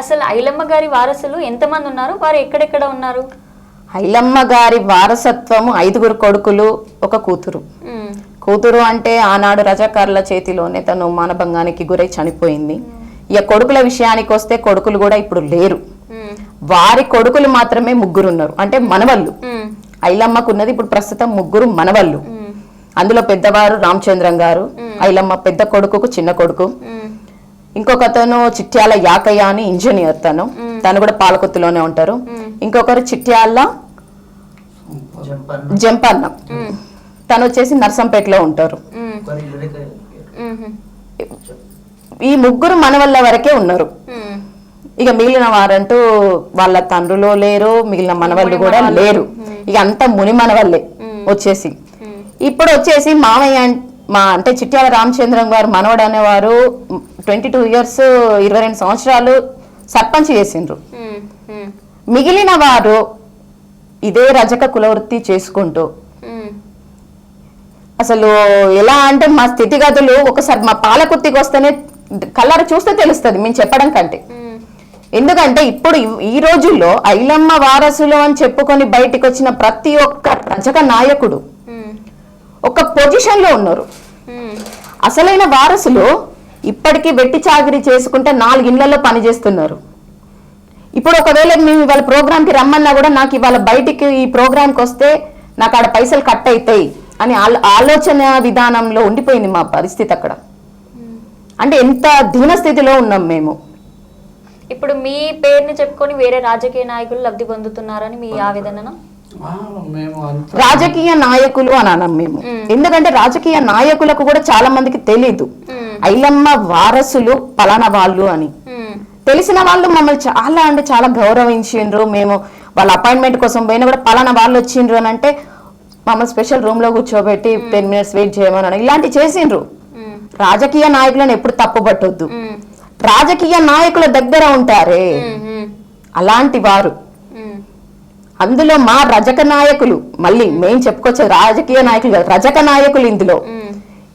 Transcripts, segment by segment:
అసలు ఐలమ్మ గారి వారసులు ఎంతమంది ఉన్నారు? వారు ఎక్కడెక్కడ ఉన్నారు? ఐలమ్మ గారి వారసత్వము ఐదుగురు కొడుకులు ఒక కూతురు. కూతురు అంటే ఆనాడు రజాకారుల చేతిలోనే తను మానభంగానికి గురై చనిపోయింది. ఇక కొడుకుల విషయానికి వస్తే కొడుకులు కూడా ఇప్పుడు లేరు. వారి కొడుకులు మాత్రమే ముగ్గురు ఉన్నారు అంటే మనవళ్ళు. ఐలమ్మకు ఉన్నది ఇప్పుడు ప్రస్తుతం ముగ్గురు మనవళ్ళు. అందులో పెద్దవారు రామచంద్రం గారు. ఐలమ్మ పెద్ద కొడుకుకు చిన్న కొడుకు. ఇంకొక అతను చిట్యాల యాకయ్య అని ఇంజనీర్ తను. తను కూడా పాలకొత్తులోనే ఉంటారు. ఇంకొకరు చిట్యాల జంపన్న. తను వచ్చేసి నర్సంపేటలో ఉంటారు. ఈ ముగ్గురు మనవల్ల వరకే ఉన్నారు. ఇక మిగిలిన వారంటూ వాళ్ళ తండ్రులు లేరు మిగిలిన మనవళ్ళు కూడా లేరు. ఇక అంత ముని మనవల్లే వచ్చేసి. ఇప్పుడు వచ్చేసి మామయ్య మా అంటే చిట్యాల రామచంద్రం గారు మనవడు అనేవారు ట్వంటీ టూ ఇయర్స్ ఇరవై రెండు సంవత్సరాలు సర్పంచ్ చేసిండ్రు. మిగిలిన వారు ఇదే రజక కులవృత్తి చేసుకుంటూ. అసలు ఎలా అంటే మా స్థితిగతులు ఒకసారి మా పాలకుర్తికి వస్తేనే కలర్ చూస్తే తెలుస్తుంది మేము చెప్పడం కంటే. ఎందుకంటే ఇప్పుడు ఈ- రోజుల్లో ఐలమ్మ వారసులు అని చెప్పుకొని బయటికి వచ్చిన ప్రతి ఒక్క రజక నాయకుడు ఒక పొజిషన్లో ఉన్నారు అసలైన వారసులు ఇప్పటికీ వెట్టి చాకిరీ చేసుకుంటే నాలుగు ఇళ్ళలో పనిచేస్తున్నారు ఇప్పుడు ఒకవేళ మేము ఇవాళ ప్రోగ్రామ్కి రమ్మన్నా కూడా నాకు ఇవాళ బయటికి ఈ ప్రోగ్రామ్కి వస్తే నాకు ఆడ పైసలు కట్ అవుతాయి అని ఆలో- ఆలోచన విధానంలో ఉండిపోయింది మా పరిస్థితి అక్కడ. అంటే ఎంత దీన స్థితిలో ఉన్నాం మేము. ఇప్పుడు మీ పేరుని చెప్పుకొని వేరే రాజకీయ నాయకులు లబ్ధి పొందుతున్నారని మీ ఆవేదన ఆ, మేము అంత రాజకీయ నాయకులు అని అనం మేము. ఎందుకంటే రాజకీయ నాయకులకు కూడా చాలా మందికి తెలీదు. ఐలమ్మ వారసులు పలానా వాళ్ళు అని. తెలిసిన వాళ్ళు మమ్మల్ని చాలా అంటే చాలా గౌరవించిండ్రు. మేము వాళ్ళ అపాయింట్మెంట్ కోసం పోయినా కూడా పలానా వాళ్ళు వచ్చిండ్రు అని అంటే మమ్మల్ని స్పెషల్ రూమ్లో కూర్చోబెట్టి టెన్ మినిట్స్ వెయిట్ చేయమని ఇలాంటి చేసిండ్రు. రాజకీయ నాయకులను ఎప్పుడు తప్పు పట్టొద్దు రాజకీయ నాయకుల దగ్గర ఉంటారే. అలాంటి వారు. అందులో మా రజక నాయకులు మళ్ళీ మేము చెప్పుకోవచ్చు రాజకీయ నాయకులు కాదు రజక నాయకులు ఇందులో.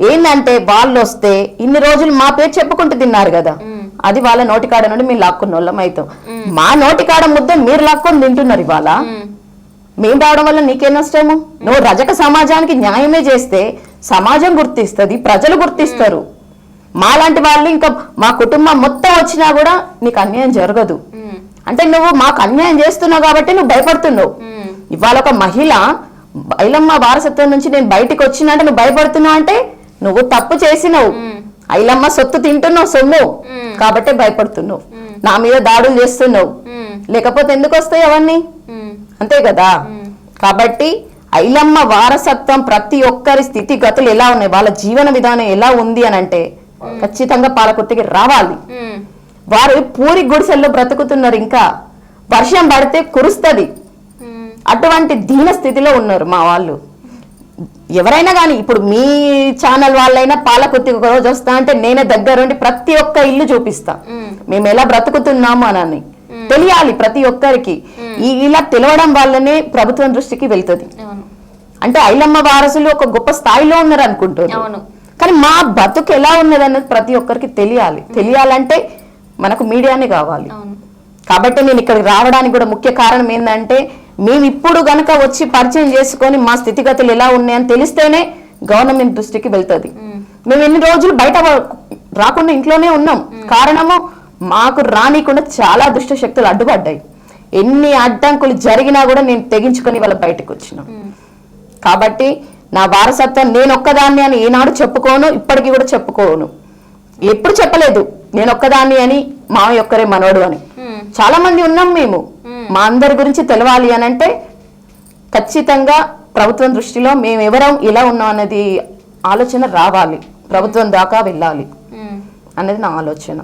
ఏంటంటే వాళ్ళు వస్తే ఇన్ని రోజులు మా పేరు చెప్పుకుంటూ తిన్నారు కదా. అది వాళ్ళ నోటికాడ నుండి మేము లాక్కున్న వాళ్ళం అవుతాం మా నోటికాడ ముద్ద మీరు లాక్కొని తింటున్నారు ఇవాళ. మేము. రావడం వల్ల నీకేం నష్టము? నువ్వు రజక సమాజానికి న్యాయమే చేస్తే సమాజం గుర్తిస్తుంది ప్రజలు గుర్తిస్తారు. మాలాంటి వాళ్ళు ఇంకా మా కుటుంబం మొత్తం వచ్చినా కూడా నీకు అన్యాయం జరగదు. అంటే నువ్వు మాకు అన్యాయం చేస్తున్నావు కాబట్టి నువ్వు భయపడుతున్నావు. ఇవాళ ఒక మహిళ ఐలమ్మ వారసత్వం నుంచి నేను బయటికి వచ్చినంటే నువ్వు భయపడుతున్నావు అంటే నువ్వు తప్పు చేసినావు. ఐలమ్మ సొత్తు తింటున్నావు సొమ్ము. కాబట్టే భయపడుతున్నావు. నా మీద దాడులు చేస్తున్నావు. లేకపోతే ఎందుకు వస్తాయి అవన్నీ? అంతే కదా? కాబట్టి ఐలమ్మ వారసత్వం ప్రతి ఒక్కరి స్థితిగతులు ఎలా ఉన్నాయి? వాళ్ళ జీవన విధానం ఎలా ఉంది అని అంటే ఖచ్చితంగా పాలకుర్తికి రావాలి. వారు పూరి గుడిసెల్లో బ్రతుకుతున్నారు ఇంకా. వర్షం పడితే కురుస్తుంది. అటువంటి దీన స్థితిలో ఉన్నారు మా వాళ్ళు. ఎవరైనా కానీ ఇప్పుడు మీ ఛానల్ వాళ్ళైనా పాలకుర్తికి ఒక రోజు వస్తా అంటే నేనే దగ్గరుండి ప్రతి ఒక్క ఇల్లు చూపిస్తా. మేము. ఎలా బ్రతుకుతున్నాము అని తెలియాలి ప్రతి ఒక్కరికి. ఈ ఇలా తెలవడం వల్లనే ప్రభుత్వం దృష్టికి వెళ్తుంది. అంటే ఐలమ్మ వారసులు ఒక గొప్ప స్థాయిలో ఉన్నారు అనుకుంటారు అవును. కానీ మా బతుకు ఎలా ఉన్నది అన్నది ప్రతి ఒక్కరికి తెలియాలి. తెలియాలంటే మనకు మీడియానే కావాలి. కాబట్టి నేను ఇక్కడికి రావడానికి కూడా ముఖ్య కారణం ఏంటంటే మేము ఇప్పుడు గనక వచ్చి పరిచయం చేసుకొని మా స్థితిగతులు ఎలా ఉన్నాయని తెలిస్తేనే గవర్నమెంట్ దృష్టికి వెళ్తుంది. మేము. ఎన్ని రోజులు బయట రాకుండా ఇంట్లోనే ఉన్నాం. కారణము మాకు రానికుండా చాలా దుష్ట శక్తులు అడ్డుపడ్డాయి. ఎన్ని అడ్డంకులు జరిగినా కూడా నేను తెగించుకొని వాళ్ళ బయటకు వచ్చినాం. కాబట్టి నా వారసత్వం నేను ఒక్కదాన్ని అని ఈనాడు చెప్పుకోను ఇప్పటికీ కూడా చెప్పుకోను. ఎప్పుడు చెప్పలేదు నేను ఒక్కదాన్ని అని మా ఒక్కరే మనవడు అని. చాలా మంది ఉన్నాం మేము. మా అందరి గురించి తెలవాలి అని అంటే ఖచ్చితంగా ప్రభుత్వం దృష్టిలో మేము ఎవరం ఇలా ఉన్నాం అనేది ఆలోచన రావాలి. ప్రభుత్వం దాకా వెళ్ళాలి. అనేది నా ఆలోచన.